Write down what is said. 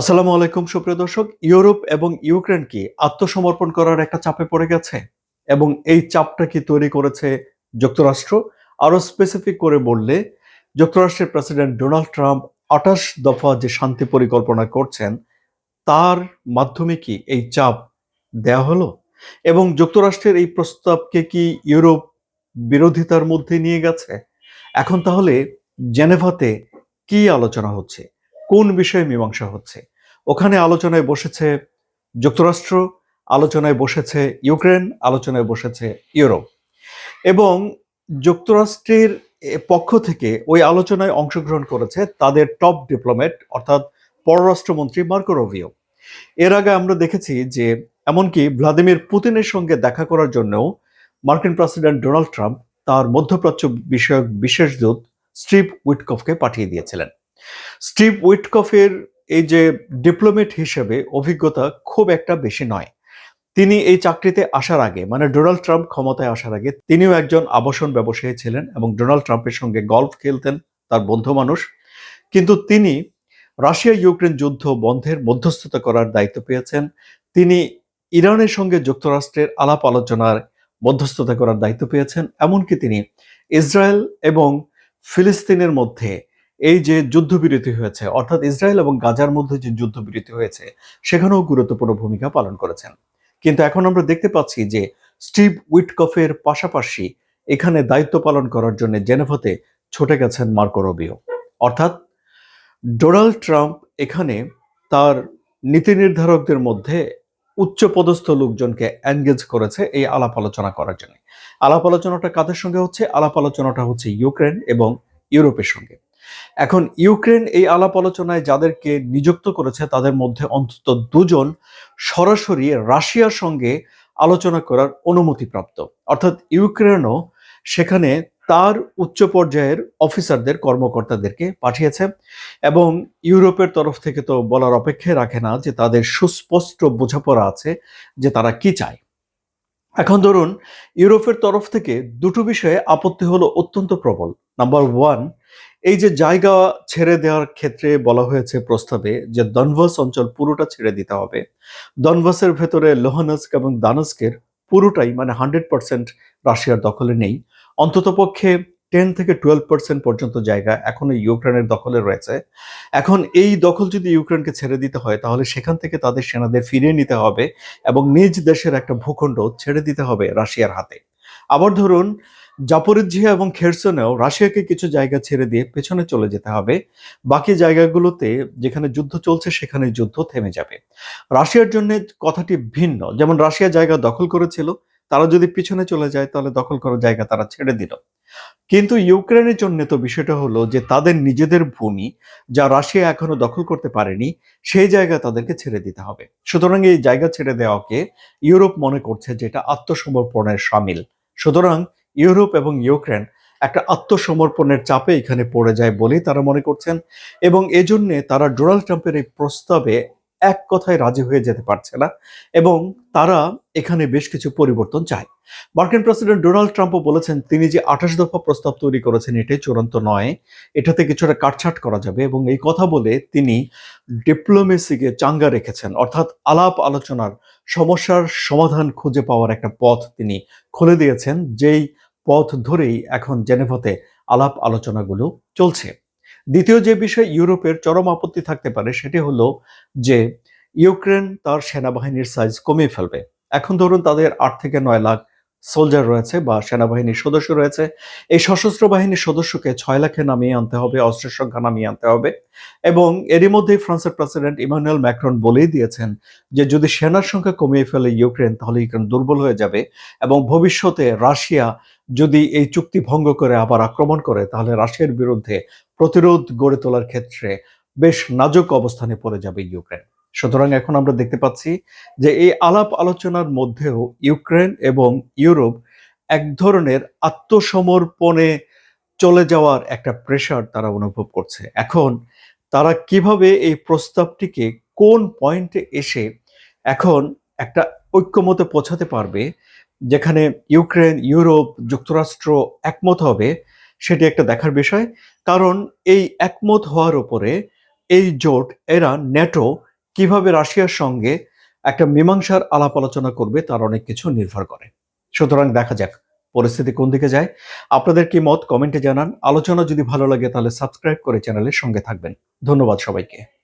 আসসালামু আলাইকুম, সুপ্রিয় দর্শক। ইউরোপ এবং ইউক্রেন কি আত্মসমর্পণ করার একটা চাপে পড়ে গেছে? এবং এই চাপটা কি তৈরি করেছে যুক্তরাষ্ট্র? আরও স্পেসিফিক করে বললে, যুক্তরাষ্ট্রের প্রেসিডেন্ট ডোনাল্ড ট্রাম্প আঠাশ দফা যে শান্তি পরিকল্পনা করছেন, তার মাধ্যমে কি এই চাপ দেয়া হলো? এবং যুক্তরাষ্ট্রের এই প্রস্তাবকে কি ইউরোপ বিরোধিতার মধ্যে নিয়ে গেছে? এখন তাহলে জেনেভাতে কি আলোচনা হচ্ছে? কোন বিষয়ে মীমাংসা হচ্ছে? ওখানে আলোচনায় বসেছে যুক্তরাষ্ট্র, আলোচনায় বসেছে ইউক্রেন, আলোচনায় বসেছে ইউরোপ। এবং যুক্তরাষ্ট্রের পক্ষ থেকে ওই আলোচনায় অংশগ্রহণ করেছে তাদের টপ ডিপ্লোম্যাট, অর্থাৎ পররাষ্ট্রমন্ত্রী মার্কো রবিও। এর আগে আমরা দেখেছি যে, এমনকি ভ্লাদিমির পুতিনের সঙ্গে দেখা করার জন্যও মার্কিন প্রেসিডেন্ট ডোনাল্ড ট্রাম্প তার মধ্যপ্রাচ্য বিষয়ক বিশেষ দূত স্ট্রিপ উইটকফকে পাঠিয়ে দিয়েছিলেন। স্টিভ উইটকফের এই যে ডিপ্লোমেট হিসেবে অভিজ্ঞতা খুব একটা বেশি নয়। তিনি এই চাকরিতে আসার আগে মানে ডোনাল্ড ট্রাম্প ক্ষমতায় আসার আগে, তিনিও একজন আবাসন ব্যবসায়ী ছিলেন এবং ডোনাল্ড ট্রাম্পের সঙ্গে গল্ফ খেলতেন তার বন্ধু মানুষ। কিন্তু তিনি রাশিয়া ইউক্রেন যুদ্ধ বন্ধের মধ্যস্থতা করার দায়িত্ব পেয়েছেন। তিনি ইরানের সঙ্গে যুক্তরাষ্ট্রের আলাপ আলোচনার মধ্যস্থতা করার দায়িত্ব পেয়েছেন। এমনকি তিনি ইসরায়েল এবং ফিলিস্তিনের মধ্যে এই যে যুদ্ধবিরতি হয়েছে, অর্থাৎ ইসরায়েল এবং গাজার মধ্যে যে যুদ্ধবিরতি হয়েছে, সেখানেও গুরুত্বপূর্ণ ভূমিকা পালন করেছেন। কিন্তু এখন আমরা দেখতে পাচ্ছি যে স্টিভ উইটকফের পাশাপাশি এখানে দায়িত্ব পালন করার জন্য জেনেভাতে ছুটে গেছেন মার্কো রবিও। অর্থাৎ ডোনাল্ড ট্রাম্প এখানে তার নীতি নির্ধারকদের মধ্যে উচ্চপদস্থ লোকজনকে এনগেজ করেছে এই আলাপ আলোচনা করার জন্য। আলাপ আলোচনাটা কাদের সঙ্গে হচ্ছে? আলাপ আলোচনাটা হচ্ছে ইউক্রেন এবং ইউরোপের সঙ্গে। এখন ইউক্রেন এই আলাপ আলোচনায় যাদেরকে নিযুক্ত করেছে, তাদের মধ্যে অন্তত দুজন সরাসরি রাশিয়ার সঙ্গে আলোচনা করার অনুমতিপ্রাপ্ত। অর্থাৎ ইউক্রেনও সেখানে তার উচ্চ পর্যায়ের অফিসারদের, কর্মকর্তাদেরকে পাঠিয়েছে এবং ইউরোপের তরফ থেকে তো বলার অপেক্ষায় রাখে না যে তাদের সুস্পষ্ট বোঝাপড়া আছে যে তারা কি চায়। এখন ধরুন, ইউরোপের তরফ থেকে দুটো বিষয়ে আপত্তি হলো অত্যন্ত প্রবল। নাম্বার ওয়ান এই যে জায়গা ছেড়ে দেওয়ার ক্ষেত্রে বলা হয়েছে প্রস্তাবে যে দনভাস অঞ্চল পুরোটা ছেড়ে দিতে হবে। দনভাসের ভেতরে লোহানস্ক এবং দানস্কের পুরোটাই মানে হান্ড্রেড পার্সেন্ট রাশিয়ার দখলে নেই। অন্ততপক্ষে টেন থেকে টুয়েলভ পার্সেন্ট পর্যন্ত জায়গা এখনও ইউক্রেনের দখলে রয়েছে। এখন এই দখল যদি ইউক্রেনকে ছেড়ে দিতে হয়, তাহলে সেখান থেকে তাদের সেনাদের ফিরিয়ে নিতে হবে এবং নিজ দেশের একটা ভূখণ্ড ছেড়ে দিতে হবে রাশিয়ার হাতে। আবার ধরুন জাপরিজিয়া এবং খেরসনেও রাশিয়াকে কিছু জায়গা ছেড়ে দিয়ে পেছনে চলে যেতে হবে। বাকি জায়গাগুলোতে যেখানে যুদ্ধ চলছে সেখানে যুদ্ধ থেমে যাবে। রাশিয়ার জন্য কথাটি ভিন্ন। যেমন রাশিয়া জায়গা দখল করেছিল, তারা যদি পিছনে চলে যায় তাহলে দখল করার জায়গা তারা ছেড়ে দিল। কিন্তু ইউক্রেনের জন্য তো বিষয়টা হলো যে তাদের নিজেদের ভূমি, যা রাশিয়া এখনও দখল করতে পারেনি, সেই জায়গা তাদেরকে ছেড়ে দিতে হবে। সুতরাং এই জায়গা ছেড়ে দেওয়াকে ইউরোপ মনে করছে যে এটা আত্মসমর্পণের সামিল। সুতরাং ইউরোপ এবং ইউক্রেন একটা আত্মসমর্পণের চাপে এখানে পড়ে যায় বলেই তারা মনে করছেন এবং এজন্য তারা ডোনাল্ড ট্রাম্পের এই প্রস্তাবে এক কথায় রাজি হয়ে যেতে পারছে না এবং তারা এখানে বেশ কিছু পরিবর্তন চায়। মার্কিন প্রেসিডেন্ট ডোনাল্ড ট্রাম্পও বলেছেন, তিনি যে আঠাশ দফা প্রস্তাব তৈরি করেছেন এটাই চূড়ান্ত নয়। এটাতে কিছুটা কাটছাট করা যাবে এবং এই কথা বলে তিনি ডিপ্লোমেসিকে চাঙ্গা রেখেছেন। অর্থাৎ আলাপ আলোচনার সমস্যার সমাধান খুঁজে পাওয়ার একটা পথ তিনি খুলে দিয়েছেন, যেই পথ ধরেই এখন জেনেভাতে আলাপ আলোচনাগুলো চলছে। দ্বিতীয় যে বিষয় ইউরোপের চরম আপত্তি থাকতে পারে সেটি হলো যে ইউক্রেন তার সেনাবাহিনীর সাইজ কমিয়ে ফেলবে। এখন ধরুন তাদের আট থেকে নয় লাখ সোলজার রয়েছে বা সেনাবাহিনীর সদস্য রয়েছে। এই সশস্ত্র বাহিনীর সদস্যকে ছয় লাখে নামিয়ে আনতে হবে, অস্ত্রের সংখ্যা নামিয়ে আনতে হবে এবং এরই মধ্যেই ফ্রান্সের প্রেসিডেন্ট ইমানুয়েল ম্যাক্রন বলেই দিয়েছেন যে যদি সেনার সংখ্যা কমিয়ে ফেলে ইউক্রেন তাহলে ইউক্রেন দুর্বল হয়ে যাবে এবং ভবিষ্যতে রাশিয়া যদি এই চুক্তি ভঙ্গ করে আবার আক্রমণ করে, তাহলে রাশিয়ার বিরুদ্ধে প্রতিরোধ গড়ে তোলার ক্ষেত্রে বেশ নাজুক অবস্থানে পড়ে যাবে ইউক্রেন। সুতরাং এখন আমরা দেখতে পাচ্ছি যে এই আলাপ আলোচনার মধ্যেও ইউক্রেন এবং ইউরোপ এক ধরনের আত্মসমর্পণে চলে যাওয়ার একটা প্রেশার তারা অনুভব করছে। এখন তারা কীভাবে এই প্রস্তাবটিকে কোন পয়েন্টে এসে এখন একটা ঐক্যমতে পৌঁছাতে পারবে যেখানে ইউক্রেন, ইউরোপ, যুক্তরাষ্ট্র একমত হবে, সেটি একটা দেখার বিষয়। কারণ এই একমত হওয়ার উপরে এই জোট, এরা ন্যাটো কীভাবে রাশিয়ার সঙ্গে একটা মীমাংসার আলাপ আলোচনা করবে তার অনেক কিছু নির্ভর করে। সুতরাং দেখা যাক পরিস্থিতি কোন দিকে যায়। আপনাদের কি মত? কমেন্টে জানান। আলোচনা যদি ভালো লাগে তাহলে সাবস্ক্রাইব করে চ্যানেলের সঙ্গে থাকবেন। ধন্যবাদ সবাইকে।